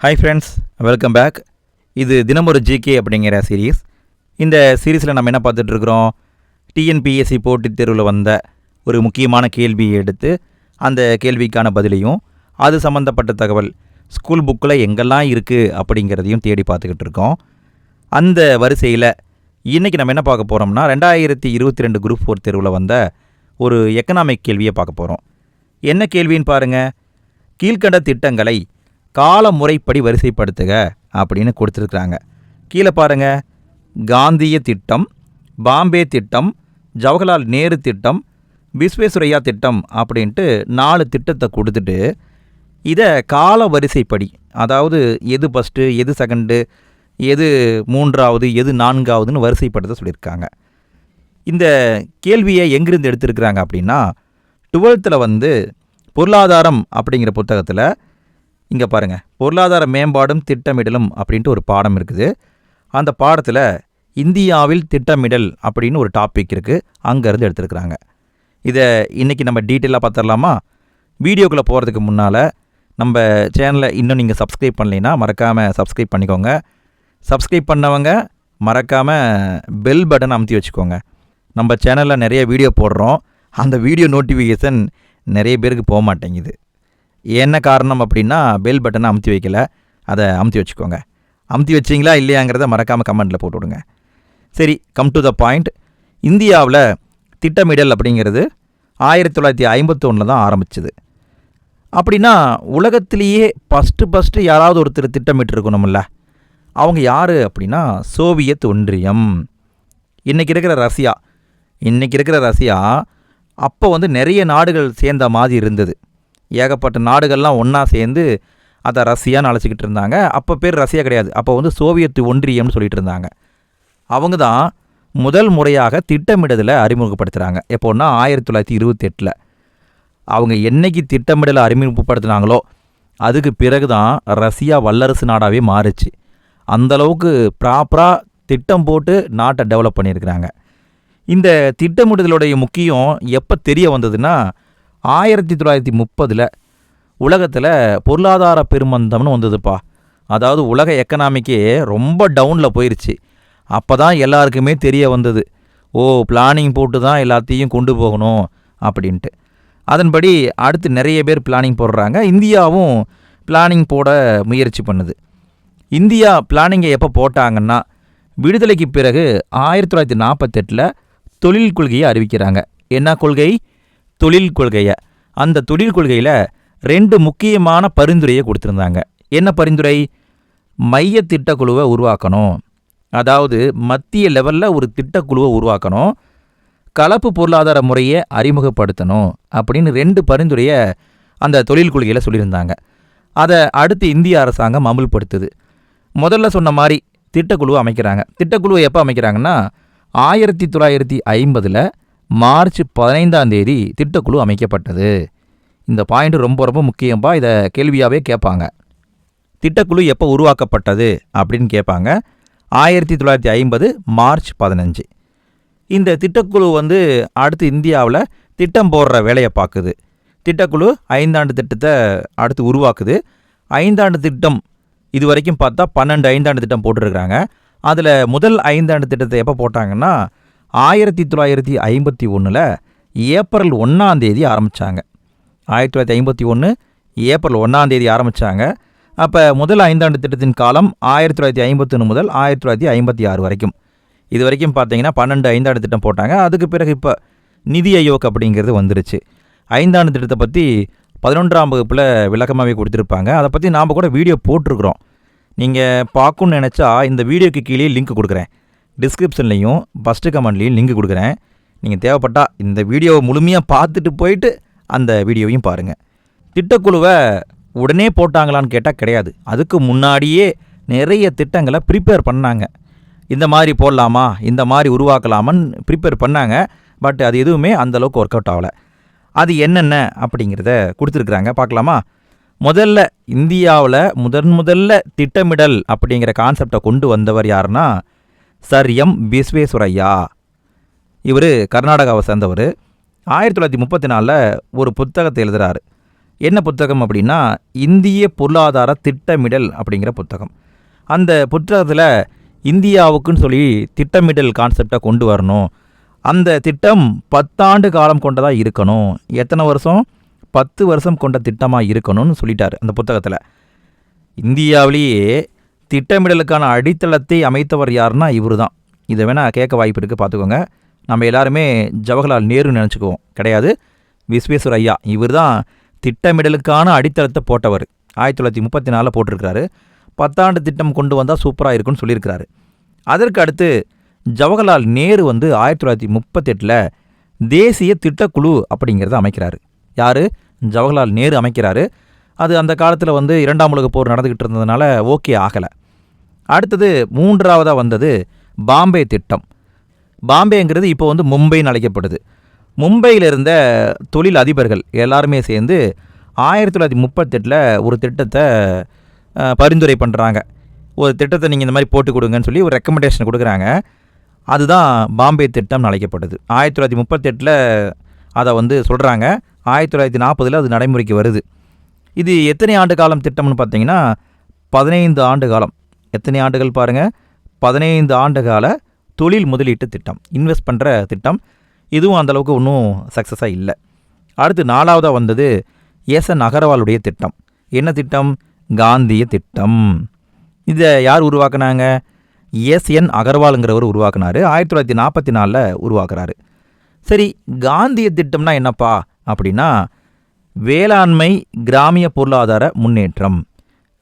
Hi friends welcome back இது தினமொரு GK அப்படிங்கிற series இந்த சீரீஸில் நம்ம என்ன பார்த்துட்ருக்குறோம்? டிஎன்பிஎஸ்சி போட்டித் தேர்வில் வந்த ஒரு முக்கியமான கேள்வியை எடுத்து அந்த கேள்விக்கான பதிலையும் அது சம்மந்தப்பட்ட தகவல் ஸ்கூல் புக்கில் எங்கெல்லாம் இருக்குது அப்படிங்கிறதையும் தேடி பார்த்துக்கிட்டு இருக்கோம் அந்த வரிசையில் இன்றைக்கி நம்ம என்ன பார்க்க போகிறோம்னா ரெண்டாயிரத்தி இருபத்தி ரெண்டு குரூப் ஃபோர் தேர்வில் வந்த ஒரு எக்கனாமிக் கேள்வியை பார்க்க போகிறோம் என்ன கேள்வின்னு பாருங்கள் கீழ்கண்ட திட்டங்களை கால முறைப்படி வரிசைப்படுத்துக அப்படின்னு கொடுத்துருக்குறாங்க. கீழே பாருங்க. காந்திய திட்டம் பாம்பே திட்டம் ஜவஹர்லால் நேரு திட்டம் விஸ்வேஸ்வரையா திட்டம் அப்படின்ட்டு நாலு திட்டத்தை கொடுத்துட்டு இதை கால வரிசைப்படி அதாவது எது ஃபஸ்ட்டு எது செகண்டு எது மூன்றாவது எது நான்காவதுன்னு வரிசைப்படுத்த சொல்லியிருக்காங்க. இந்த கேள்வியை எங்கிருந்து எடுத்திருக்கிறாங்க அப்படின்னா டுவெல்த்தில் வந்து பொருளாதாரம் அப்படிங்கிற புத்தகத்தில் இங்கே பாருங்கள் பொருளாதார மேம்பாடும் திட்டமிடலும் அப்படின்ட்டு ஒரு பாடம் இருக்குது. அந்த பாடத்தில் இந்தியாவில் திட்டமிடல் அப்படின்னு ஒரு டாபிக் இருக்குது அங்கேருந்து எடுத்துருக்குறாங்க. இதை இன்றைக்கி நம்ம டீட்டெயிலாக பார்த்துடலாமா? வீடியோக்குள்ளே போகிறதுக்கு முன்னால் நம்ம சேனலை இன்னும் நீங்கள் சப்ஸ்கிரைப் பண்ணலைன்னா மறக்காமல் சப்ஸ்கிரைப் பண்ணிக்கோங்க. சப்ஸ்கிரைப் பண்ணவங்க மறக்காமல் பெல் பட்டன் அமுத்தி வச்சுக்கோங்க. நம்ம சேனலில் நிறைய வீடியோ போடுறோம். அந்த வீடியோ நோட்டிஃபிகேஷன் நிறைய பேருக்கு போக மாட்டேங்குது. என்ன காரணம் அப்படின்னா பெல் பட்டனை அமுத்தி வைக்கல. அதை அமுத்தி வச்சுக்கோங்க. அமுத்தி வச்சிங்களா இல்லையாங்கிறத மறக்காமல் கமெண்ட்டில் போட்டு விடுங்க. சரி கம் டு த பாயிண்ட் இந்தியாவில் திட்டமிடல் அப்படிங்கிறது ஆயிரத்தி தொள்ளாயிரத்தி ஐம்பத்தொன்னில் தான் ஆரம்பிச்சது. அப்படின்னா உலகத்திலேயே ஃபஸ்ட்டு ஃபஸ்ட்டு யாராவது ஒருத்தர் திட்டமிட்டிருக்கணும்ல. அவங்க யார் அப்படின்னா சோவியத் ஒன்றியம். இன்றைக்கி இருக்கிற ரஷ்யா. இன்றைக்கி இருக்கிற ரஷ்யா அப்போ வந்து நிறைய நாடுகள் சேர்ந்த மாதிரி இருந்தது. ஏகப்பட்ட நாடுகள்லாம் ஒன்றா சேர்ந்து அதை ரஷ்யான்னு அழைச்சிக்கிட்டு இருந்தாங்க. அப்போ பேர் ரஷ்யா கிடையாது. அப்போ வந்து சோவியத் ஒன்றியம்னு சொல்லிட்டு இருந்தாங்க. அவங்க தான் முதல் முறையாக திட்டமிடுதலை அறிமுகப்படுத்துகிறாங்க எப்போன்னா ஆயிரத்தி தொள்ளாயிரத்தி இருபத்தெட்டில். அவங்க என்னைக்கு திட்டமிடலை அறிமுகப்படுத்தினாங்களோ அதுக்கு பிறகு தான் ரஷ்யா வல்லரசு நாடாகவே மாறுச்சு. அந்தளவுக்கு ப்ராப்பராக திட்டம் போட்டு நாட்டை டெவலப் பண்ணியிருக்கிறாங்க. இந்த திட்டமிடுதலுடைய முக்கியம் எப்போ தெரிய வந்ததுன்னா ஆயிரத்தி தொள்ளாயிரத்தி முப்பதில் உலகத்தில் பொருளாதார பெருமந்தம்னு வந்ததுப்பா. அதாவது உலக எக்கனாமிக்கே ரொம்ப டவுனில் போயிடுச்சு அப்போ தான் எல்லாருக்குமே தெரிய வந்தது. ஓ பிளானிங் போட்டு தான் எல்லாத்தையும் கொண்டு போகணும் அப்படின்ட்டு. அதன்படி அடுத்து நிறைய பேர் பிளானிங் போடுறாங்க. இந்தியாவும் பிளானிங் போட முயற்சி பண்ணுது. இந்தியா பிளானிங்கை எப்போ போட்டாங்கன்னா விடுதலைக்கு பிறகு ஆயிரத்தி தொள்ளாயிரத்தி நாற்பத்தெட்டில் தொழில் கொள்கையை அறிவிக்கிறாங்க. என்ன கொள்கை? தொழில் கொள்கையை. அந்த தொழில் கொள்கையில் ரெண்டு முக்கியமான பரிந்துரையை கொடுத்துருந்தாங்க. என்ன பரிந்துரை? மைய திட்டக்குழுவை உருவாக்கணும். அதாவது மத்திய லெவலில் ஒரு திட்டக்குழுவை உருவாக்கணும். கலப்பு பொருளாதார முறையை அறிமுகப்படுத்தணும் அப்படின்னு ரெண்டு பரிந்துரையை அந்த தொழில் கொள்கையில் சொல்லியிருந்தாங்க. அதை அடுத்து இந்திய அரசாங்கம் அமுல்படுத்துது. முதல்ல சொன்ன மாதிரி திட்டக்குழுவை அமைக்கிறாங்க. திட்டக்குழுவை எப்போ அமைக்கிறாங்கன்னா ஆயிரத்தி தொள்ளாயிரத்தி ஐம்பதில் மார்ச் பதினைந்தாம் தேதி திட்டக்குழு அமைக்கப்பட்டது. இந்த பாயிண்ட் ரொம்ப ரொம்ப முக்கியம்பா இதை கேள்வியாகவே கேட்பாங்க. திட்டக்குழு எப்போ உருவாக்கப்பட்டது அப்படின்னு கேட்பாங்க. ஆயிரத்தி தொள்ளாயிரத்தி ஐம்பது மார்ச் பதினஞ்சு. இந்த திட்டக்குழு வந்து அடுத்து இந்தியாவில் திட்டம் போடுற வேலையை பார்க்குது. திட்டக்குழு ஐந்தாண்டு திட்டத்தை அடுத்து உருவாக்குது. ஐந்தாண்டு திட்டம் இது வரைக்கும் பார்த்தா பன்னெண்டு ஐந்தாண்டு திட்டம் போட்டிருக்கிறாங்க. அதில் முதல் ஐந்தாண்டு திட்டத்தை எப்போ போட்டாங்கன்னா ஆயிரத்தி தொள்ளாயிரத்தி ஐம்பத்தி ஒன்றில் ஏப்ரல் ஒன்றாம் தேதி ஆரம்பித்தாங்க ஆயிரத்தி தொள்ளாயிரத்தி ஐம்பத்தி ஒன்று ஏப்ரல் ஒன்றாம் தேதி ஆரம்பித்தாங்க அப்போ முதல் ஐந்தாண்டு திட்டத்தின் காலம் ஆயிரத்தி தொள்ளாயிரத்தி ஐம்பத்தொன்று முதல் ஆயிரத்தி தொள்ளாயிரத்தி ஐம்பத்தி ஆறு வரைக்கும். இது வரைக்கும் பார்த்தீங்கன்னா பன்னெண்டு ஐந்தாண்டு திட்டம் போட்டாங்க. அதுக்கு பிறகு இப்போ நிதி ஆயோக் அப்படிங்கிறது வந்துருச்சு. ஐந்தாண்டு திட்டத்தை பற்றி பதினொன்றாம் வகுப்பில் விளக்கமாகவே கொடுத்துருப்பாங்க. அதை பற்றி நாம் கூட வீடியோ போட்டிருக்கிறோம். நீங்கள் பார்க்கணுன்னு நினச்சா இந்த வீடியோக்கு கீழே லிங்க் கொடுக்குறேன். டிஸ்கிரிப்ஷன்லேயும் ஃபஸ்ட்டு கமெண்ட்லேயும் லிங்க் கொடுக்குறேன். நீங்கள் தேவைப்பட்டால் இந்த வீடியோவை முழுமையாக பார்த்துட்டு போயிட்டு அந்த வீடியோவையும் பாருங்கள் திட்டக்குழுவை உடனே போட்டாங்களான்னு கேட்டால் கிடையாது. அதுக்கு முன்னாடியே நிறைய திட்டங்களை ப்ரிப்பேர் பண்ணாங்க. இந்த மாதிரி போடலாமா? இந்த மாதிரி உருவாக்கலாமான்னு ப்ரிப்பேர் பண்ணாங்க. பட் அது எதுவுமே அந்தளவுக்கு ஒர்க் அவுட் ஆகலை. அது என்னென்ன அப்படிங்கிறத கொடுத்துருக்குறாங்க. பார்க்கலாமா? முதல்ல இந்தியாவில் முதன் முதல்ல திட்டமிடல் அப்படிங்கிற கான்செப்டை கொண்டு வந்தவர் யாருன்னா சர் எம் விஸ்வேஸ்வரையா இவர் கர்நாடகாவை சேர்ந்தவர். ஆயிரத்தி தொள்ளாயிரத்தி முப்பத்தி நாலில் ஒரு புத்தகத்தை எழுதுகிறாரு என்ன புத்தகம் அப்படின்னா இந்திய பொருளாதார திட்டமிடல் அப்படிங்கிற புத்தகம். அந்த புத்தகத்தில் இந்தியாவுக்குன்னு சொல்லி திட்டமிடல் கான்செப்டை கொண்டு வரணும். அந்த திட்டம் பத்தாண்டு காலம் கொண்டதாக இருக்கணும். எத்தனை வருஷம்? பத்து வருஷம் கொண்ட திட்டமாக இருக்கணும்னு சொல்லிட்டார் அந்த புத்தகத்தில். இந்தியாவிலேயே திட்டமிடலுக்கான அடித்தளத்தை அமைத்தவர் யாருன்னா இவர் தான் இதை வேணால் கேட்க வாய்ப்பு இருக்குது பார்த்துக்கோங்க. நம்ம எல்லாருமே ஜவஹர்லால் நேரு நினச்சிக்குவோம். கிடையாது. விஸ்வேஸ்வர் ஐயா இவர் தான் திட்டமிடலுக்கான அடித்தளத்தை போட்டவர். ஆயிரத்தி தொள்ளாயிரத்தி முப்பத்தி நாலில் போட்டிருக்கிறாரு. பத்தாண்டு திட்டம் கொண்டு வந்தால் சூப்பராக இருக்கும்னு சொல்லியிருக்கிறாரு. அதற்கு அடுத்து ஜவஹர்லால் நேரு வந்து ஆயிரத்தி தொள்ளாயிரத்தி முப்பத்தெட்டில் தேசிய திட்டக்குழு அப்படிங்கிறத அமைக்கிறாரு. யார்? ஜவஹர்லால் நேரு அமைக்கிறாரு. அது அந்த காலத்தில் வந்து இரண்டாம் உலக போர் நடந்துக்கிட்டு இருந்ததுனால ஓகே ஆகலை. அடுத்தது மூன்றாவதாக வந்தது பாம்பே திட்டம். பாம்பேங்கிறது இப்போ வந்து மும்பைன்னு அழைக்கப்படுது. மும்பையில் இருந்த தொழில் அதிபர்கள் எல்லாருமே சேர்ந்து ஆயிரத்தி தொள்ளாயிரத்தி முப்பத்தெட்டில் ஒரு திட்டத்தை பரிந்துரை பண்ணுறாங்க ஒரு திட்டத்தை நீங்கள் இந்த மாதிரி போட்டு கொடுங்கன்னு சொல்லி ஒரு ரெக்கமெண்டேஷன் கொடுக்குறாங்க. அதுதான் பாம்பே திட்டம்னு அழைக்கப்படுது. ஆயிரத்தி தொள்ளாயிரத்தி முப்பத்தெட்டில் அதை வந்து சொல்கிறாங்க ஆயிரத்தி தொள்ளாயிரத்தி நாற்பதில் அது நடைமுறைக்கு வருது. இது எத்தனை ஆண்டு காலம் திட்டம்னு பார்த்தீங்கன்னா பதினைந்து ஆண்டு காலம். எத்தனை ஆண்டுகள் பாருங்கள் பதினைந்து ஆண்டு கால தொழில் முதலீட்டு திட்டம். இன்வெஸ்ட் பண்ணுற திட்டம். இதுவும் அந்த அளவுக்கு ஒன்றும் சக்ஸஸாக இல்லை. அடுத்து நாலாவதாக வந்தது எஸ் என் அகர்வாலுடைய திட்டம். என்ன திட்டம்? காந்திய திட்டம். இதை யார் உருவாக்குனாங்க? எஸ் என் அகர்வாலுங்கிறவர் உருவாக்குனாரு. ஆயிரத்தி தொள்ளாயிரத்தி நாற்பத்தி நாலில் உருவாக்குறாரு. சரி காந்திய திட்டம்னா என்னப்பா? அப்படின்னா வேளாண்மை கிராமிய பொருளாதார முன்னேற்றம்.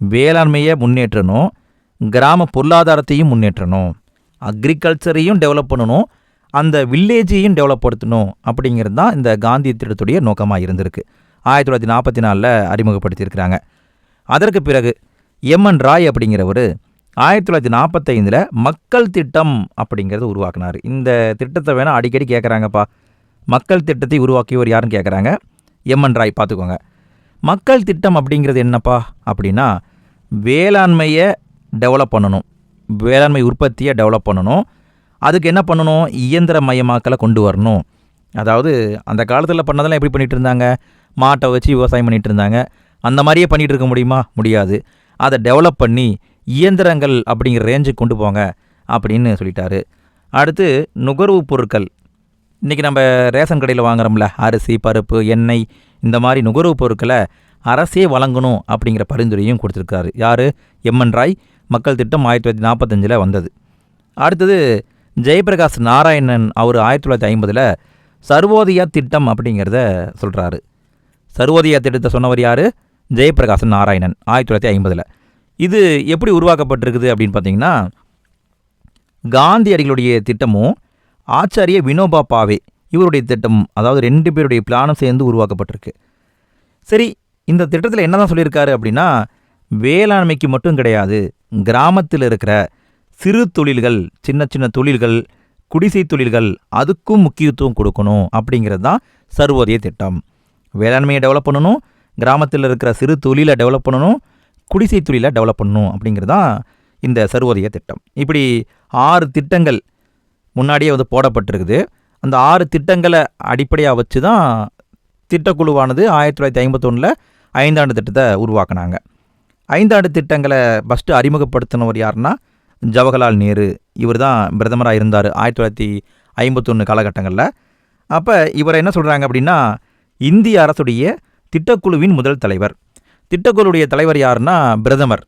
வேளாண்மையை முன்னேற்றணும் கிராம பொருளாதாரத்தையும் முன்னேற்றணும் அக்ரிகல்ச்சரையும் டெவலப் பண்ணணும் அந்த வில்லேஜையும் டெவலப் படுத்தணும் அப்படிங்கிறது தான் இந்த காந்தி திட்டத்துடைய நோக்கமாக இருந்திருக்கு. ஆயிரத்தி தொள்ளாயிரத்தி நாற்பத்தி நாலில் அறிமுகப்படுத்தியிருக்கிறாங்க. அதற்கு பிறகு எம்என் ராய் அப்படிங்கிறவர் ஆயிரத்தி தொள்ளாயிரத்தி நாற்பத்தைந்தில் மக்கள் திட்டம் அப்படிங்கிறத உருவாக்குனார். இந்த திட்டத்தை வேணால் அடிக்கடி கேட்குறாங்கப்பா மக்கள் திட்டத்தை உருவாக்கியவர் யாருன்னு கேட்குறாங்க எம்என் ராய் பார்த்துக்கோங்க. மக்கள் திட்டம் அப்படிங்கிறது என்னப்பா? அப்படின்னா வேளாண்மையை டெவலப் பண்ணணும். வேளாண்மை உற்பத்தியை டெவலப் பண்ணணும். அதுக்கு என்ன பண்ணணும்? இயந்திர மயமாக்கலை கொண்டு வரணும். அதாவது அந்த காலத்தில் பண்ணதெல்லாம் எப்படி பண்ணிகிட்டு இருந்தாங்க மாட்டை வச்சு விவசாயம் பண்ணிகிட்டு இருந்தாங்க அந்த மாதிரியே பண்ணிகிட்டு இருக்க முடியுமா? முடியாது. அதை டெவலப் பண்ணி இயந்திரங்கள் அப்படிங்கிற ரேஞ்சுக்கு கொண்டு போங்க அப்படின்னு சொல்லிட்டாரு. அடுத்து நுகர்வு பொருட்கள். இன்றைக்கி நம்ம ரேஷன் கடையில் வாங்குறோம்ல அரிசி பருப்பு எண்ணெய் இந்த மாதிரி நுகர்வுப் பொருட்களை அரசே வழங்கணும் அப்படிங்கிற பரிந்துரையும் கொடுத்துருக்காரு. யார்? எம்என் ராய் மக்கள் திட்டம் ஆயிரத்தி தொள்ளாயிரத்தி நாற்பத்தஞ்சில் வந்தது. அடுத்தது ஜெயபிரகாஷ் நாராயணன் அவர் ஆயிரத்தி தொள்ளாயிரத்தி ஐம்பதில் சர்வோதயா திட்டம் அப்படிங்கிறத சொல்கிறாரு சர்வோதயா திட்டத்தை சொன்னவர் யார்? ஜெயபிரகாஷ் நாராயணன் ஆயிரத்தி தொள்ளாயிரத்தி ஐம்பதில். இது எப்படி உருவாக்கப்பட்டிருக்குது அப்படின்னு பார்த்தீங்கன்னா காந்தியடிகளுடைய திட்டமும் ஆச்சாரிய வினோபா பாவே இவருடைய திட்டம் அதாவது ரெண்டு பேருடைய பிளானும் சேர்ந்து உருவாக்கப்பட்டிருக்கு. சரி இந்த திட்டத்தில் என்ன தான் சொல்லியிருக்காரு அப்படின்னா வேளாண்மைக்கு மட்டும் கிடையாது கிராமத்தில் இருக்கிற சிறு தொழில்கள் சின்ன சின்ன தொழில்கள் குடிசை தொழில்கள் அதுக்கும் முக்கியத்துவம் கொடுக்கணும் அப்படிங்கிறது தான் சர்வோதய திட்டம். வேளாண்மையை டெவலப் பண்ணணும் கிராமத்தில் இருக்கிற சிறு தொழிலை டெவலப் பண்ணணும் குடிசை தொழிலை டெவலப் பண்ணணும் அப்படிங்கிறது தான் இந்த சர்வோதய திட்டம். இப்படி ஆறு திட்டங்கள் முன்னாடியே வந்து போடப்பட்டிருக்குது. அந்த ஆறு திட்டங்களை அடிப்படையாக வச்சு தான் திட்டக்குழுவானது ஆயிரத்தி தொள்ளாயிரத்தி ஐம்பத்தொன்னில் ஐந்தாண்டு திட்டத்தை உருவாக்குனாங்க. ஐந்தாண்டு திட்டங்களை ஃபஸ்ட்டு அறிமுகப்படுத்தினவர் யாருன்னா ஜவஹர்லால் நேரு. இவர் தான் பிரதமராக இருந்தார் ஆயிரத்தி தொள்ளாயிரத்தி ஐம்பத்தொன்று காலகட்டங்களில். அப்போ இவரை என்ன சொல்கிறாங்க அப்படின்னா இந்திய அரசுடைய திட்டக்குழுவின் முதல் தலைவர். திட்டக்குழுவுடைய தலைவர் யாருன்னா பிரதமர்.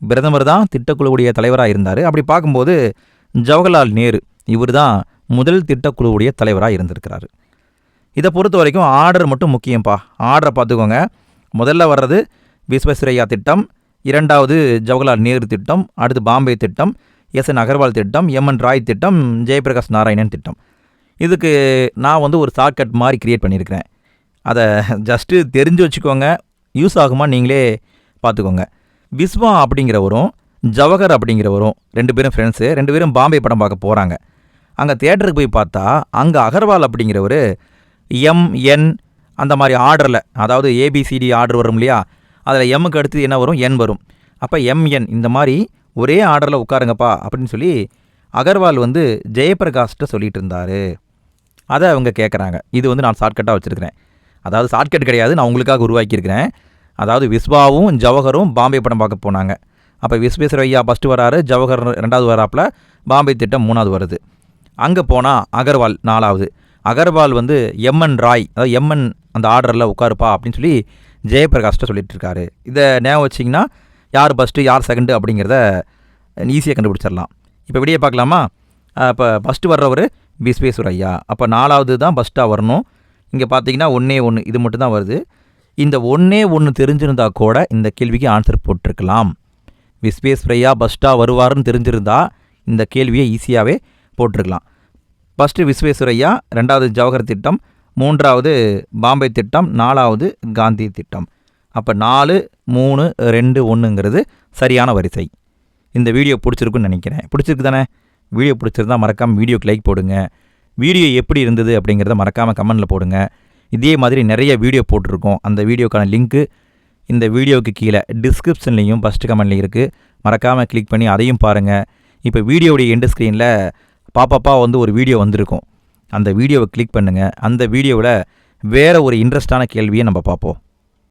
பிரதமர் தான் திட்டக்குழுவுடைய தலைவராக இருந்தார். அப்படி பார்க்கும்போது ஜவஹர்லால் நேரு. இவர் தான் முதல் திட்டக்குழுவுடைய தலைவராக இருந்திருக்கிறார். இதை பொறுத்த வரைக்கும் ஆர்டர் மட்டும் முக்கியம்ப்பா ஆர்டரை பார்த்துக்கோங்க. முதல்ல வர்றது விஸ்வஸ்ரேயா திட்டம் இரண்டாவது ஜவஹர்லால் நேரு திட்டம் அடுத்து பாம்பே திட்டம் எஸ் என் அகர்வால் திட்டம் எம்என் ராய் திட்டம் ஜெயபிரகாஷ் நாராயணன் திட்டம். இதுக்கு நான் வந்து ஒரு ஷார்ட்கட் மாதிரி க்ரியேட் பண்ணியிருக்கிறேன். அதை ஜஸ்ட்டு தெரிஞ்சு வச்சுக்கோங்க. யூஸ் ஆகுமா நீங்களே பார்த்துக்கோங்க. விஸ்வா அப்படிங்கிறவரும் ஜவஹர் அப்படிங்கிறவரும் ரெண்டு பேரும் ஃப்ரெண்ட்ஸு ரெண்டு பேரும் பாம்பே படம் பார்க்க போகிறாங்க அங்கே தேட்டருக்கு போய் பார்த்தா அங்கே அகர்வால் அப்படிங்கிறவர் எம்என் அந்த மாதிரி ஆர்டரில் அதாவது ஏபிசிடி ஆர்டர் வரும் இல்லையா? அதில் எம்முக்கு அடுத்து என்ன வரும்? என் வரும். அப்போ எம்என் இந்த மாதிரி ஒரே ஆர்டரில் உட்காருங்கப்பா அப்படின்னு சொல்லி அகர்வால் வந்து ஜெயபிரகாஷ்கிட்ட சொல்லிட்டு இருந்தார். அதை அவங்க கேட்குறாங்க இது வந்து நான் ஷார்ட்கட்டாக வச்சுருக்கிறேன். அதாவது ஷார்ட்கட் கிடையாது. நான் உங்களுக்காக உருவாக்கியிருக்கிறேன். அதாவது விஸ்வாவும் ஜவஹரும் பாம்பே படம் பார்க்க போனாங்க. அப்போ விஸ்வேஸ்வரையா ஃபஸ்ட்டு வராரு ஜவஹர் ரெண்டாவது வராப்பில் பாம்பே திட்டம் மூணாவது வருது. அங்கே போனால் அகர்வால் நாலாவது. அகர்வால் வந்து எம்என் ராய் அதாவது எம்என் அந்த ஆர்டரில் உட்காருப்பா அப்படின்னு சொல்லி ஜெயபிரகாஷ்ட சொல்லிட்டு இருக்காரு இதை ஞாபகம் வச்சிங்கன்னா யார் ஃபஸ்ட்டு யார் செகண்டு அப்படிங்கிறத ஈஸியாக கண்டுபிடிச்சிடலாம். இப்போ விடிய பார்க்கலாமா? இப்போ ஃபஸ்ட்டு வர்றவர் விஸ்வேஸ்வர் ஐயா. அப்போ நாலாவது தான் ஃபஸ்ட்டாக வரணும். இங்கே பார்த்தீங்கன்னா ஒன்றே ஒன்று இது மட்டும் தான் வருது. இந்த ஒன்றே ஒன்று தெரிஞ்சிருந்தா கூட இந்த கேள்விக்கு ஆன்சர் போட்டிருக்கலாம். விஸ்வேஸ்வரையா பஸ்ட்டாக வருவார்னு தெரிஞ்சிருந்தா இந்த கேள்வியை ஈஸியாகவே போட்டிருக்கலாம். ஃபஸ்ட்டு விஸ்வேஸ்வரையா ரெண்டாவது ஜவஹர் திட்டம் மூன்றாவது பாம்பே திட்டம் நாலாவது காந்தி திட்டம். அப்போ நாலு மூணு ரெண்டு ஒன்றுங்கிறது சரியான வரிசை. இந்த வீடியோ பிடிச்சிருக்குன்னு நினைக்கிறேன். பிடிச்சிருக்கு தானே? வீடியோ பிடிச்சிருந்தா மறக்காமல் வீடியோக்கு லைக் போடுங்க. வீடியோ எப்படி இருந்தது அப்படிங்கிறத மறக்காமல் கமெண்டில் போடுங்க. இதே மாதிரி நிறைய வீடியோ போட்டிருக்கோம். அந்த வீடியோக்கான லிங்க்கு இந்த வீடியோவுக்கு கீழே டிஸ்கிரிப்ஷன்லேயும் ஃபஸ்ட்டு கமெண்ட்லேயும் இருக்குது மறக்காமல் கிளிக் பண்ணி அதையும் பாருங்கள் இப்போ வீடியோவுடைய எண்டு ஸ்க்ரீனில் பாப்பாப்பா வந்து ஒரு வீடியோ வந்திருக்கும். அந்த வீடியோவை கிளிக் பண்ணுங்கள் அந்த வீடியோவில் வேறு ஒரு இன்ட்ரெஸ்டான கேள்வியை நம்ம பார்ப்போம்.